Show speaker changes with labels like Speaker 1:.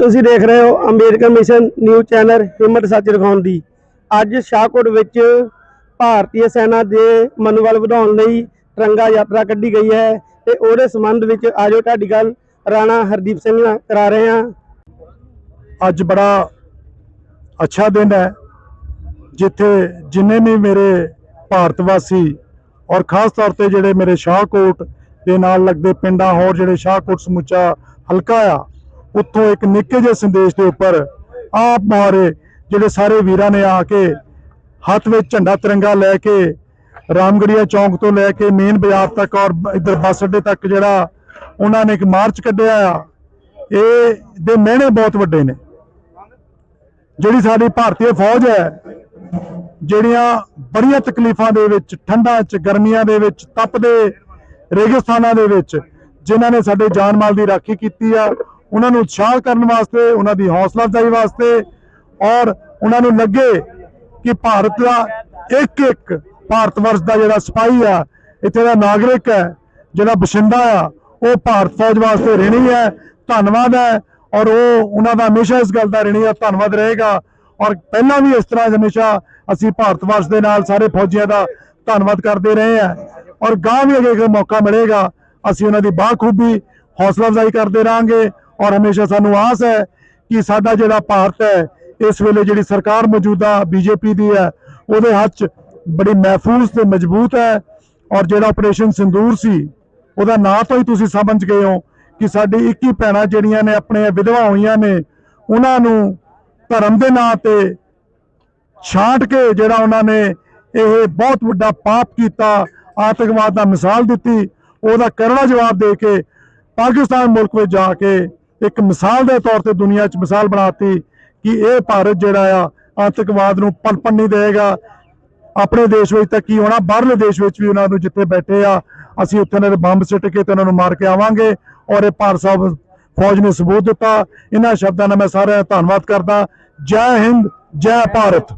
Speaker 1: ਤੁਸੀਂ ਦੇਖ ਰਹੇ ਹੋ ਅੰਬੇਦਕਰ ਮਿਸ਼ਨ ਨਿਊਜ਼ ਚੈਨਲ ਹਿੰਮਤ ਸੱਚ ਰਖਾਉਣ ਦੀ। ਅੱਜ ਸ਼ਾਹਕੋਟ ਵਿੱਚ ਭਾਰਤੀ ਸੈਨਾ ਦੇ ਮਨੋਬਲ ਵਧਾਉਣ ਲਈ ਤਿਰੰਗਾ ਯਾਤਰਾ ਕੱਢੀ ਗਈ ਹੈ ਤੇ ਉਹਦੇ ਸੰਬੰਧ ਵਿੱਚ ਆਜੋ ਤੁਹਾਡੀ ਗੱਲ ਰਾਣਾ ਹਰਦੀਪ ਸਿੰਘ ਨਾਲ ਕਰਾ ਰਹੇ ਹਾਂ।
Speaker 2: ਅੱਜ ਬੜਾ ਅੱਛਾ ਦਿਨ ਹੈ, ਜਿੱਥੇ ਜਿੰਨੇ ਵੀ ਮੇਰੇ ਭਾਰਤ ਵਾਸੀ ਔਰ ਖਾਸ ਤੌਰ ਤੇ ਜਿਹੜੇ ਮੇਰੇ ਸ਼ਾਹਕੋਟ ਦੇ ਨਾਲ ਲੱਗਦੇ ਪਿੰਡਾਂ ਹੋਰ ਜਿਹੜੇ ਸ਼ਾਹਕੋਟ ਸਮੁੱਚਾ ਹਲਕਾ ਆ ਉੱਥੋਂ ਇੱਕ ਨਿੱਕੇ ਜਿਹੇ ਸੰਦੇਸ਼ ਦੇ ਉੱਪਰ ਆਪ ਮੁਹਾਰੇ ਜਿਹੜੇ ਸਾਰੇ ਵੀਰਾਂ ਨੇ ਆ ਕੇ ਹੱਥ ਵਿੱਚ ਝੰਡਾ ਤਿਰੰਗਾ ਲੈ ਕੇ ਰਾਮਗੜੀਆ ਚੌਂਕ ਤੋਂ ਲੈ ਕੇ ਮੇਨ ਬਾਜ਼ਾਰ ਤੱਕ ਔਰ ਇੱਧਰ ਬੱਸ ਅੱਡੇ ਤੱਕ ਜਿਹੜਾ ਉਹਨਾਂ ਨੇ ਇੱਕ ਮਾਰਚ ਕੱਢਿਆ ਆ, ਇਹ ਦੇ ਮਹਿਣੇ ਬਹੁਤ ਵੱਡੇ ਨੇ। ਜਿਹੜੀ ਸਾਡੀ ਭਾਰਤੀ ਫੌਜ ਹੈ, ਜਿਹੜੀਆਂ ਬੜੀਆਂ ਤਕਲੀਫਾਂ ਦੇ ਵਿੱਚ, ਠੰਡਾਂ 'ਚ, ਗਰਮੀਆਂ ਦੇ ਵਿੱਚ, ਤਪਦੇ ਰੇਗਿਸਤਾਨਾਂ ਦੇ ਵਿੱਚ, ਜਿਨ੍ਹਾਂ ਨੇ ਸਾਡੇ ਜਾਨ ਮਾਲ ਦੀ ਰਾਖੀ ਕੀਤੀ ਆ ਉਹਨਾਂ ਨੂੰ ਉਤਸ਼ਾਹ ਕਰਨ ਵਾਸਤੇ, ਉਹਨਾਂ ਦੀ ਹੌਸਲਾ ਅਫਜ਼ਾਈ ਵਾਸਤੇ ਔਰ ਉਹਨਾਂ ਨੂੰ ਲੱਗੇ ਕਿ ਭਾਰਤ ਦਾ ਇੱਕ ਇੱਕ ਭਾਰਤ ਵਰਸ਼ ਦਾ ਜਿਹੜਾ ਸਿਪਾਹੀ ਆ, ਇੱਥੇ ਦਾ ਨਾਗਰਿਕ ਹੈ, ਜਿਹੜਾ ਬਸ਼ਿੰਦਾ ਆ, ਉਹ ਭਾਰਤ ਫੌਜ ਵਾਸਤੇ ਰਹਿਣੀ ਹੈ, ਧੰਨਵਾਦ ਹੈ ਔਰ ਉਹ ਉਹਨਾਂ ਦਾ ਹਮੇਸ਼ਾ ਇਸ ਗੱਲ ਦਾ ਰਹਿਣੀ ਹੈ ਧੰਨਵਾਦ ਰਹੇਗਾ ਔਰ ਪਹਿਲਾਂ ਵੀ ਇਸ ਤਰ੍ਹਾਂ ਹਮੇਸ਼ਾ ਅਸੀਂ ਭਾਰਤ ਵਰਸ਼ ਦੇ ਨਾਲ ਸਾਰੇ ਫੌਜੀਆਂ ਦਾ ਧੰਨਵਾਦ ਕਰਦੇ ਰਹੇ ਹਾਂ ਔਰ ਗਾਂ ਵੀ ਅਗੇ ਮੌਕਾ ਮਿਲੇਗਾ, ਅਸੀਂ ਉਹਨਾਂ ਦੀ ਬਾਖੂਬੀ ਹੌਸਲਾ ਅਫਜ਼ਾਈ ਕਰਦੇ ਰਹਾਂਗੇ ਔਰ ਹਮੇਸ਼ਾ ਸਾਨੂੰ ਆਸ ਹੈ ਕਿ ਸਾਡਾ ਜਿਹੜਾ ਭਾਰਤ ਹੈ, ਇਸ ਵੇਲੇ ਜਿਹੜੀ ਸਰਕਾਰ ਮੌਜੂਦਾ ਬੀਜੇਪੀ ਦੀ ਹੈ, ਉਹਦੇ ਹੱਥ 'ਚ ਬੜੀ ਮਹਿਫੂਜ਼ ਤੇ ਮਜ਼ਬੂਤ ਹੈ ਔਰ ਜਿਹੜਾ ਆਪਰੇਸ਼ਨ ਸਿੰਦੂਰ ਸੀ, ਉਹਦਾ ਨਾਂ ਤੋਂ ਹੀ ਤੁਸੀਂ ਸਮਝ ਗਏ ਹੋ ਕਿ ਸਾਡੀ 21 ਭੈਣਾਂ ਜਿਹੜੀਆਂ ਨੇ ਆਪਣੇ ਵਿਧਵਾ ਹੋਈਆਂ ਨੇ, ਉਹਨਾਂ ਨੂੰ ਧਰਮ ਦੇ ਨਾਂ ਤੇ ਛਾਂਟ ਕੇ ਜਿਹੜਾ ਉਹਨਾਂ ਨੇ ਇਹ ਬਹੁਤ ਵੱਡਾ ਪਾਪ ਕੀਤਾ, ਆਤੰਕਵਾਦ ਦਾ ਮਿਸਾਲ ਦਿੱਤੀ, ਉਹਦਾ ਕਰੜਾ ਜਵਾਬ ਦੇ ਕੇ ਪਾਕਿਸਤਾਨ ਮੁਲਕ ਵਿੱਚ ਜਾ ਕੇ ਇੱਕ ਮਿਸਾਲ ਦੇ ਤੌਰ ਤੇ ਦੁਨੀਆ 'ਚ ਮਿਸਾਲ ਬਣਾਤੀ ਕਿ ਇਹ ਭਾਰਤ ਜਿਹੜਾ ਆ, ਆਤੰਕਵਾਦ ਨੂੰ ਪਨਪਣ ਨਹੀਂ ਦੇਗਾ ਆਪਣੇ ਦੇਸ਼ ਵਿੱਚ ਤਾਂ ਕੀ ਹੋਣਾ? ਬਾਹਰਲੇ ਦੇਸ਼ ਵਿੱਚ ਵੀ ਉਹਨਾਂ ਨੂੰ ਜਿੱਥੇ ਬੈਠੇ ਆ, ਅਸੀਂ ਉੱਥੇ ਉਹਨਾਂ ਦੇ ਬੰਬ ਸਿੱਟ ਕੇ ਤੇ ਉਹਨਾਂ ਨੂੰ ਮਾਰ ਕੇ ਆਵਾਂਗੇ। ਔਰ ਇਹ ਭਾਰਤ ਸਾਹਿਬ ਫੌਜ ਨੇ ਸਬੂਤ ਦਿੱਤਾ। ਇਹਨਾਂ ਸ਼ਬਦਾਂ ਨਾਲ ਮੈਂ ਸਾਰਿਆਂ ਦਾ ਧੰਨਵਾਦ ਕਰਦਾ। ਜੈ ਹਿੰਦ, ਜੈ ਭਾਰਤ।